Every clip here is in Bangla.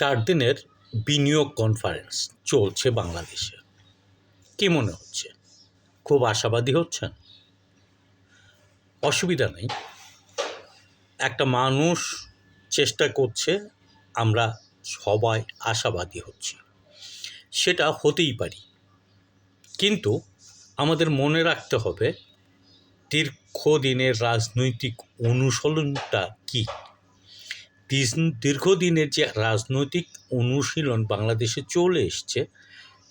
চার দিনের বিনিয়োগ কনফারেন্স চলছে বাংলাদেশে। কি মনে হচ্ছে? খুব আশাবাদী হচ্ছেন? অসুবিধা নেই। একটা মানুষ চেষ্টা করছে, আমরা সবাই আশাবাদী হচ্ছি। সেটা হতেই পারি। কিন্তু আমাদের মনে রাখতে হবে, দীর্ঘদিনের রাজনৈতিক অনুশীলনটা কী? দীর্ঘদিনের যে রাজনৈতিক অনুশীলন বাংলাদেশে চলে এসছে,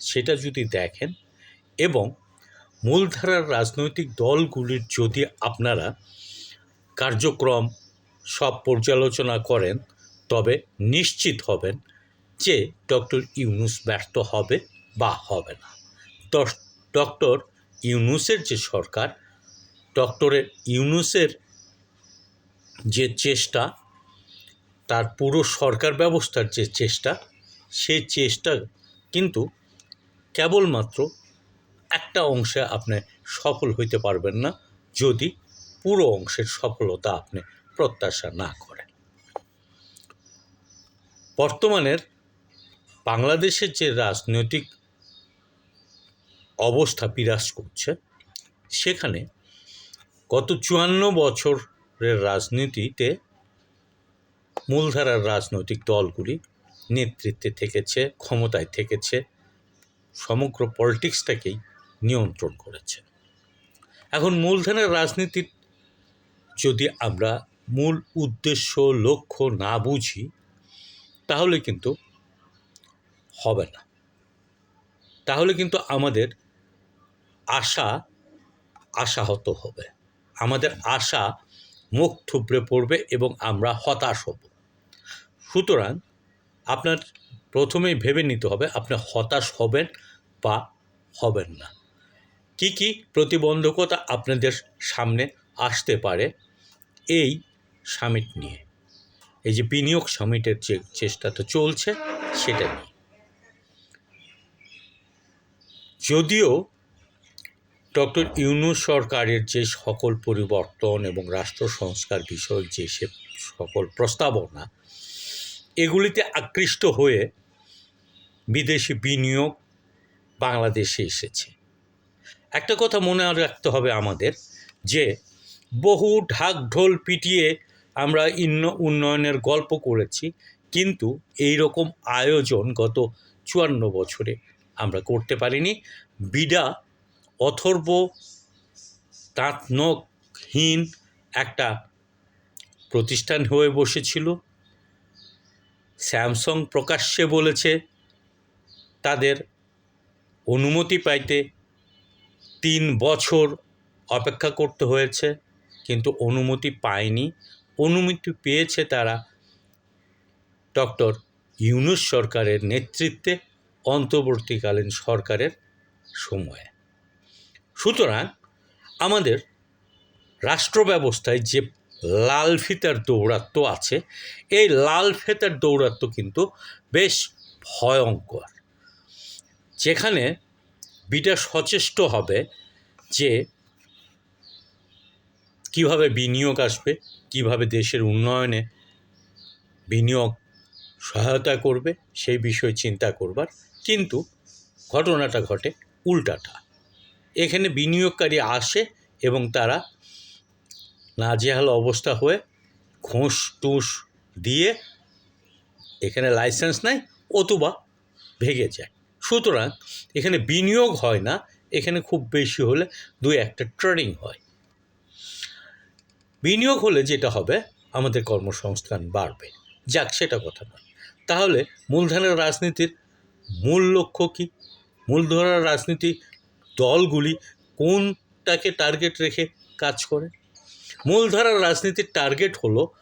সেটা যদি দেখেন এবং মূলধারার রাজনৈতিক দলগুলির যদি আপনারা কার্যক্রম সব পর্যালোচনা করেন, তবে নিশ্চিত হবেন যে ডক্টর ইউনুস ব্যর্থ হবে বা হবে না। ডক্টর ইউনুসের যে সরকার, ডক্টরের ইউনুসের যে চেষ্টা তার পুরো সরকার ব্যবস্থার যে চেষ্টা, সেই চেষ্টা কিন্তু কেবলমাত্র একটা অংশে আপনি সফল হইতে পারবেন না যদি পুরো অংশের সফলতা আপনি প্রত্যাশা না করেন। বর্তমানের বাংলাদেশের যে রাজনৈতিক অবস্থা বিরাজ করছে, সেখানে গত চুয়ান্ন বছরের রাজনীতিতে মূলধারার রাজনৈতিক দলগুলি নেতৃত্বে থেকেছে, ক্ষমতায় থেকেছে, সমগ্র পলিটিক্সটাকেই নিয়ন্ত্রণ করেছে। এখন মূলধারার রাজনীতির যদি আমরা মূল উদ্দেশ্য, লক্ষ্য না বুঝি, তাহলে কিন্তু হবে না। তাহলে কিন্তু আমাদের আশা আশাহত হবে। আমাদের আশা মুখ থুবড়ে পড়বে এবং আমরা হতাশ হব। সুতরাং আপনার প্রথমেই ভেবে নিতে হবে আপনি হতাশ হবেন বা হবেন না। কি কি প্রতিবন্ধকতা আপনাদের সামনে আসতে পারে এই সামিট নিয়ে। এই যে বিনিয়োগ সামিটের যে চেষ্টাটা চলছে সেটা নিয়ে। যদিও ডক্টর ইউনু সরকারের যে সকল পরিবর্তন এবং রাষ্ট্র সংস্কার বিষয়ক যে সে সকল প্রস্তাবনা এগুলিতে আকৃষ্ট হয়ে বিদেশি বিনিয়োগ বাংলাদেশে এসেছে। একটা কথা মনে রাখতে হবে আমাদের যে, বহু ঢাক ঢোল পিটিয়ে আমরা ইন্ন উন্নয়নের গল্প করেছি, কিন্তু এই রকম আয়োজন গত চুয়ান্ন বছরে আমরা করতে পারিনি। বিডা, অথর্ব তাঁতনকহীন একটা প্রতিষ্ঠান হয়ে বসেছিল। স্যামসং প্রকাশ্যে বলেছে, তাদের অনুমতি পাইতে তিন বছর অপেক্ষা করতে হয়েছে, কিন্তু অনুমতি পায়নি। অনুমতি পেয়েছে তারা ডক্টর ইউনুস সরকারের নেতৃত্বে অন্তর্বর্তীকালীন সরকারের সময়ে। সুতরাং আমাদের রাষ্ট্র ব্যবস্থায় যে লাল ফিতার দৌরাত্ম আছে। এই লাল ফিতার দৌরাত্ম কিন্তু বেশ ভয়ঙ্কর। যেখানে বিটা সচেষ্ট হবে যে কীভাবে বিনিয়োগ আসবে, কীভাবে দেশের উন্নয়নে বিনিয়োগ সহায়তা করবে, সেই বিষয়ে চিন্তা করবার কিন্তু ঘটনাটা ঘটে উল্টাটা। এখানে বিনিয়োগকারী আসে এবং তারা নাজেহাল অবস্থা হয়ে ঘুষ টুস দিয়ে এখানে লাইসেন্স নেয়, অথবা ভেঙে যায়। সুতরাং এখানে বিনিয়োগ হয় না, এখানে খুব বেশি হলে দুই একটা ট্রেডিং হয়। বিনিয়োগ হলে যেটা হবে, আমাদের কর্মসংস্থান বাড়বে। যাক, সেটা কথা নয়। তাহলে মূলধনের রাজনীতির মূল লক্ষ্য কী? মূলধারার রাজনীতি দলগুলি কোনটাকে টার্গেট রেখে কাজ করে? মূলধারার রাজনীতির টার্গেট হলো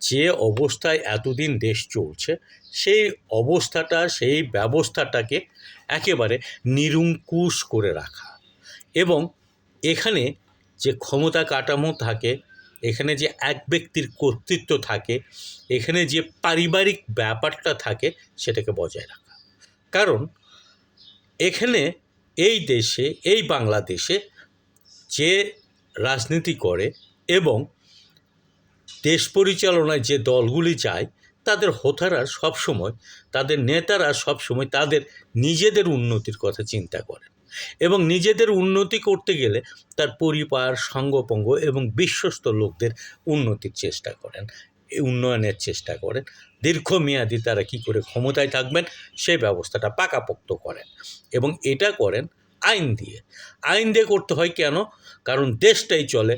যে অবস্থায় এতদিন দেশ চলছে, সেই অবস্থাটা, সেই ব্যবস্থাটাকে একেবারে নিরঙ্কুশ করে রাখা। এবং এখানে যে ক্ষমতা কাঠামো থাকে, এখানে যে এক ব্যক্তির কর্তৃত্ব থাকে, এখানে যে পারিবারিক ব্যাপারটা থাকে, সেটাকে বজায় রাখা। কারণ এখানে এই দেশে, এই বাংলাদেশে যে রাজনীতি করে এবং দেশ পরিচালনায় যে দলগুলি যায় তাদের হোতারা সবসময়, তাদের নেতারা সবসময় তাদের নিজেদের উন্নতির কথা চিন্তা করেন এবং নিজেদের উন্নতি করতে গেলে তার পরিবার, সঙ্গপঙ্গ এবং বিশ্বস্ত লোকদের উন্নতির চেষ্টা করেন উন্নয়নের চেষ্টা করেন। দীর্ঘমেয়াদী তারা কি করে ক্ষমতায় থাকবেন সেই ব্যবস্থাটা পাকাপোক্ত করেন এবং এটা করেন আইন দিয়ে। আইন দিয়ে করতে হয় কেন? কারণ দেশটাই চলে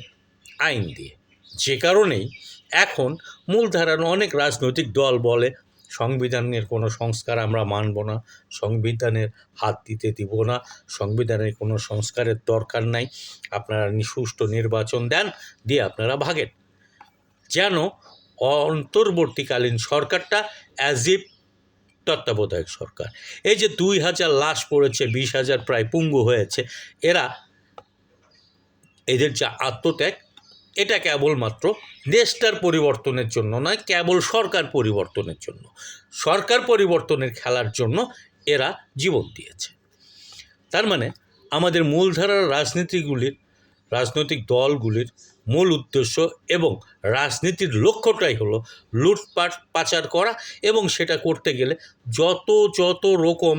আইন দিয়ে। যে কারণেই এখন মূলধারার অনেক রাজনৈতিক দল বলে, সংবিধানের কোনো সংস্কার আমরা মানব না, সংবিধানের হাত দিতে দিব না, সংবিধানের কোনো সংস্কারের দরকার নাই, আপনারা সুষ্ঠু নির্বাচন দেন, দিয়ে আপনারা ভাগেন। যেন অন্তর্বর্তীকালীন সরকারটা অ্যাজ ইফ তত্ত্বাবধায়ক সরকার। এই যে দুই হাজার লাশ পড়েছে, বিশ হাজার প্রায় পুঙ্গু হয়েছে, এরা এদের যে আত্মত্যাগ এটা কেবলমাত্র দেশটার পরিবর্তনের জন্য নয়, কেবল সরকার পরিবর্তনের জন্য। সরকার পরিবর্তনের খেলার জন্য এরা জীবন দিয়েছে। তার মানে আমাদের মূলধারার রাজনীতিগুলির, রাজনৈতিক দলগুলির মূল উদ্দেশ্য এবং রাজনীতির লক্ষ্যটাই হলো লুটপাট, পাচার করা এবং সেটা করতে গেলে যত যত রকম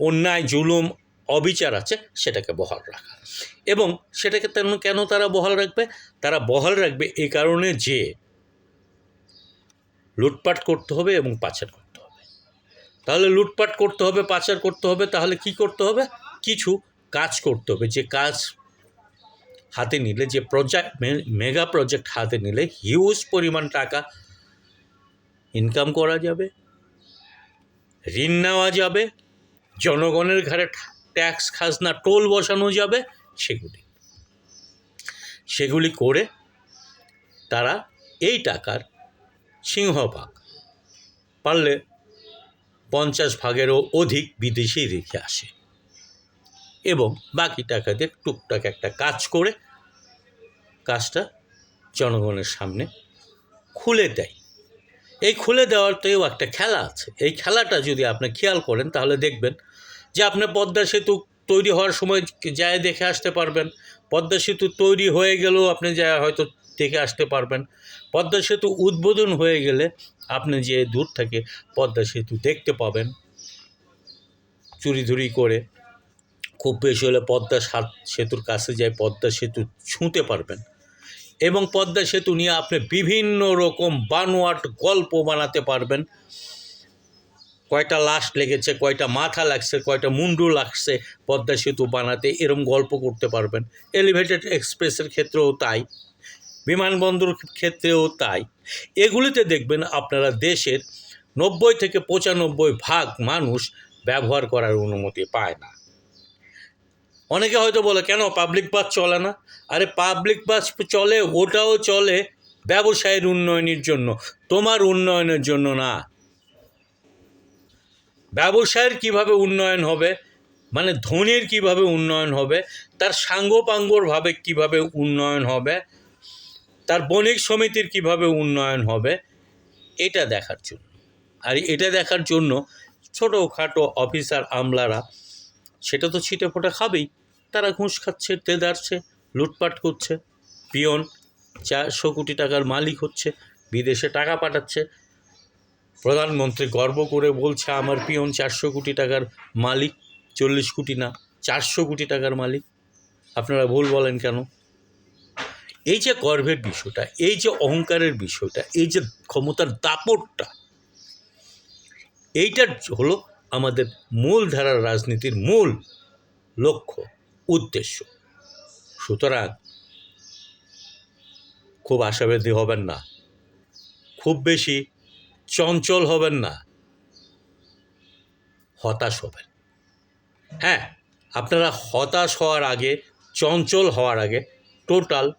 অন্যায়, জুলুম অবিচার আছে, সেটাকে বহাল রাখা। এবং সেটাকে তেমন কেন তারা বহাল রাখবে? তারা বহাল রাখবে এই কারণে যে লুটপাট করতে হবে এবং পাচার করতে হবে। তাহলে লুটপাট করতে হবে, পাচার করতে হবে, তাহলে কি করতে হবে? কিছু কাজ করতে হবে। যে কাজ হাতে নিলে, যে প্রজেক্ট মেগা প্রজেক্ট হাতে নিলে হিউজ পরিমাণ টাকা ইনকাম করা যাবে, ঋণ নেওয়া যাবে, জনগণের ঘাড়ে ট্যাক্স খাজনা টোল বসানো যাবে সেগুলি। সেগুলি করে তারা এই টাকার সিংহভাগ পারলে পঞ্চাশ ভাগেরও অধিক বিদেশি রেখে আসে এবং বাকি টাকা দিয়ে টুকটাক একটা কাজ করে কাজটা জনগণের সামনে খুলে দেয়। এই খুলে দেওয়াতেও একটা খেলা আছে। এই খেলাটা যদি আপনি খেয়াল করেন তাহলে দেখবেন যে আপনার পদ্মা সেতু তৈরি হওয়ার সময় যায় দেখে আসতে পারবেন। পদ্মা সেতু তৈরি হয়ে গেলেও আপনি যায় হয়তো দেখে আসতে পারবেন। পদ্মা সেতু উদ্বোধন হয়ে গেলে আপনি যে দূর থেকে পদ্মা সেতু দেখতে পাবেন, চুরি ধুরি করে, খুব বেশি হলে পদ্মা সাত সেতুর কাছে যায় পদ্মা সেতু ছুঁতে পারবেন। এবং পদ্মা সেতু নিয়ে আপনি বিভিন্ন রকম বানোয়াট গল্প বানাতে পারবেন। কয়টা লাশ লেগেছে, কয়টা মাথা লাগছে, কয়টা মুন্ডু লাগছে পদ্মা সেতু বানাতে, এরম গল্প করতে পারবেন। এলিভেটেড এক্সপ্রেসের ক্ষেত্রেও তাই, বিমানবন্দর ক্ষেত্রেও তাই। এগুলিতে দেখবেন আপনারা দেশের নব্বই থেকে পঁচানব্বই ভাগ মানুষ ব্যবহার করার অনুমতি পায় না। অনেকে হয়তো বলে, কেন পাবলিক বাস চলে না? আরে পাবলিক বাস চলে, ওটাও চলে ব্যবসায়ের উন্নয়নের জন্য। তোমার উন্নয়নের জন্য না। ব্যবসায়ের কীভাবে উন্নয়ন হবে মানে ধনীর কীভাবে উন্নয়ন হবে, তার সাঙ্গপাঙ্গরভাবে কীভাবে উন্নয়ন হবে, তার বণিক সমিতির কীভাবে উন্নয়ন হবে, এটা দেখার জন্য। আর এটা দেখার জন্য ছোটোখাটো অফিসার আমলারা, সেটা তো ছিটে ফোটা খাবেই, তারা ঘুষ খাচ্ছে তেদারছে লুটপাট করছে, পিয়ন চারশো কোটি টাকার মালিক হচ্ছে, বিদেশে টাকা পাঠাচ্ছে প্রধানমন্ত্রী গর্ব করে বলছে, আমার পিয়ন চারশো কোটি টাকার মালিক, চল্লিশ কোটি না, চারশো কোটি টাকার মালিক। আপনারা ভুল বলেন কেন? এই যে গর্বের বিষয়টা, এই যে অহংকারের বিষয়টা, এই যে ক্ষমতার দাপটটা এইটার হলো আমাদের মূল ধারার রাজনীতির মূল লক্ষ্য, উদ্দেশ্য। সুতরাং খুব আশাবাদী হবেন না। খুব বেশি চঞ্চল হবেন না। হতাশ হবেন। হ্যাঁ আপনারা হতাশ হওয়ার আগে, চঞ্চল হওয়ার আগে টোটাল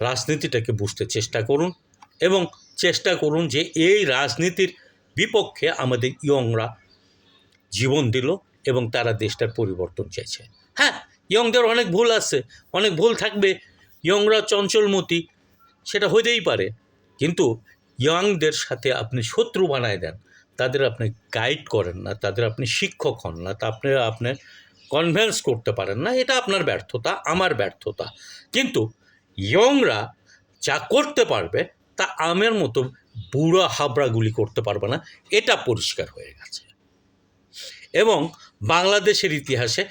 রাজনীতিটাকে বুঝতে চেষ্টা করুন এবং চেষ্টা করুন যে এই রাজনীতির বিপক্ষে আমাদের ইয়ংরা জীবন দিল এবং তারা দেশটার পরিবর্তন চাইছে। হ্যাঁ ইয়ংদের অনেক ভুল আছে, অনেক ভুল থাকবে। ইয়ংরা চঞ্চলমতি, সেটা হতেই পারে। কিন্তু ইয়ংদের সাথে আপনি শত্রু বানায় দেন, তাদের আপনি গাইড করেন না, তাদের আপনি শিক্ষক হন না, তা আপনি আপনার কনভেন্স করতে পারেন না, এটা আপনার ব্যর্থতা, আমার ব্যর্থতা। কিন্তু ইয়ংরা যা করতে পারবে, তা আমের মতো বুড়ো হাবড়াগুলি করতে পারবে না, এটা পরিষ্কার হয়ে গেছে। এবং বাংলাদেশের ইতিহাসে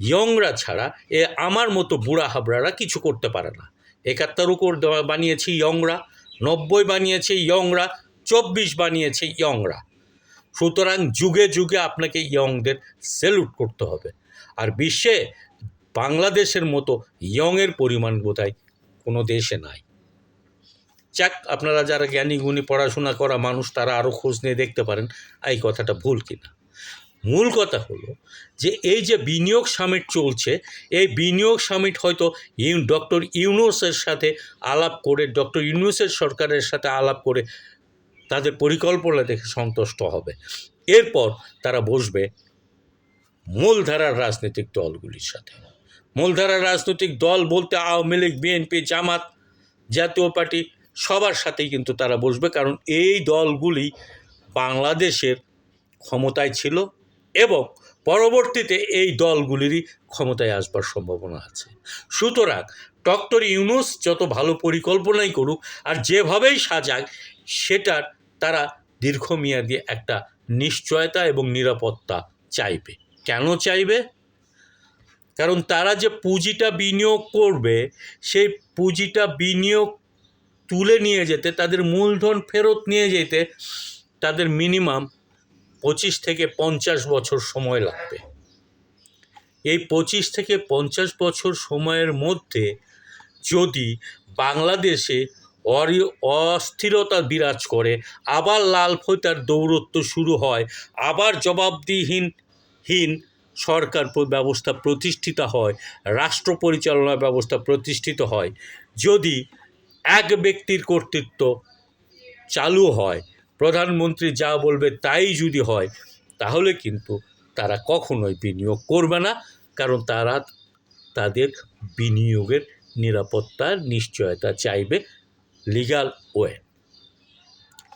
ইয়ংরা ছাড়া এ আমার মতো বুড়া হাবড়ারা কিছু করতে পারে না। একাত্তর উপর বানিয়েছে ইয়ংরা নব্বই বানিয়েছে ইয়ংরা, চব্বিশ বানিয়েছে ইয়ংরা। সুতরাং যুগে যুগে আপনাকে ইয়ংদের সেলুট করতে হবে। আর বিশ্বে বাংলাদেশের মতো ইয়ংয়ের পরিমাণ বোধহয় কোনো দেশে নাই। যাক, আপনারা যারা জ্ঞানী, গুণী, পড়াশোনা করা মানুষ, তারা আরও খোঁজ নিয়ে দেখতে পারেন এই কথাটা ভুল কিনা। মূল কথা হলো যে এই যে বিনিয়োগ সামিট চলছে, এই বিনিয়োগ সামিট হয়তো ইউ, ডক্টর ইউনুসের সাথে আলাপ করে, ডক্টর ইউনুসের সরকারের সাথে আলাপ করে তাদের পরিকল্পনা দেখে সন্তুষ্ট হবে। এরপর তারা বসবে মূলধারার রাজনৈতিক দলগুলির সাথে। মূলধারার রাজনৈতিক দল বলতে আওয়ামী লীগ, বিএনপি, জামাত জাতীয় পার্টি সবার সাথেই কিন্তু তারা বসবে, কারণ এই দলগুলি বাংলাদেশের ক্ষমতায় ছিল এবং পরবর্তীতে এই দলগুলিরই ক্ষমতায় আসবার সম্ভাবনা আছে। সুতরাং ডক্টর ইউনুস যত ভালো পরিকল্পনাই করুক আর যেভাবেই সাজাক, সেটার তারা দীর্ঘমেয়াদী একটা নিশ্চয়তা এবং নিরাপত্তা চাইবে। কেন চাইবে? কারণ তারা যে পুঁজিটা বিনিয়োগ করবে, সেই পুঁজিটা বিনিয়োগ তুলে নিয়ে যেতে, তাদের মূলধন ফেরত নিয়ে যেতে, তাদের মিনিমাম পঁচিশ থেকে পঞ্চাশ বছর সময় লাগবে। এই পঁচিশ থেকে পঞ্চাশ বছর সময়ের মধ্যে যদি বাংলাদেশে অরি, অস্থিরতা বিরাজ করে, আবার লাল ফৈতার দৌরত্ব শুরু হয়, আবার জবাবদিহীন, হীন সরকার ব্যবস্থা প্রতিষ্ঠিত হয়, রাষ্ট্র পরিচালনা ব্যবস্থা প্রতিষ্ঠিত হয়, যদি এক ব্যক্তির কর্তৃত্ব চালু হয় প্রধানমন্ত্রী যা বলবে তাই যদি হয়, তাহলে কিন্তু তারা কখনোই বিনিয়োগ করবে না, কারণ তারা তাদের বিনিয়োগের নিরাপত্তার নিশ্চয়তা চাইবে লিগাল ওয়ে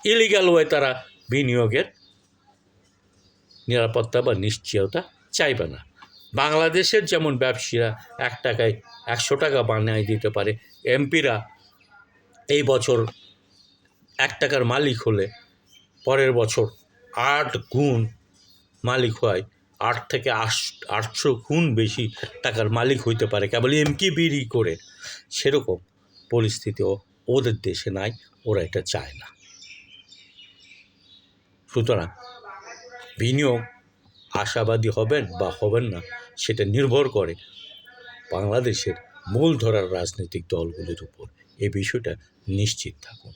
ইলিগাল ওয়ে তারা বিনিয়োগের নিরাপত্তা বা নিশ্চয়তা চাইবে না। বাংলাদেশের যেমন ব্যবসায়ীরা এক টাকায় একশো টাকা বানিয়ে দিতে পারে, এমপিরা এই বছর এক টাকার মালিক হলে পরের বছর আট গুণ মালিক হয়। আট থেকে আটশো গুণ বেশি টাকার মালিক হইতে পারে। কেবল এমকি বিড়ি করে। সেরকম পরিস্থিতিও ওদের দেশে নাই, ওরা এটা চায় না। সুতরাং বিনিয়োগ আশাবাদী হবেন বা হবেন না, সেটা নির্ভর করে বাংলাদেশের মূল ধরার রাজনৈতিক দলগুলির উপর। এই বিষয়টা নিশ্চিত থাকুন।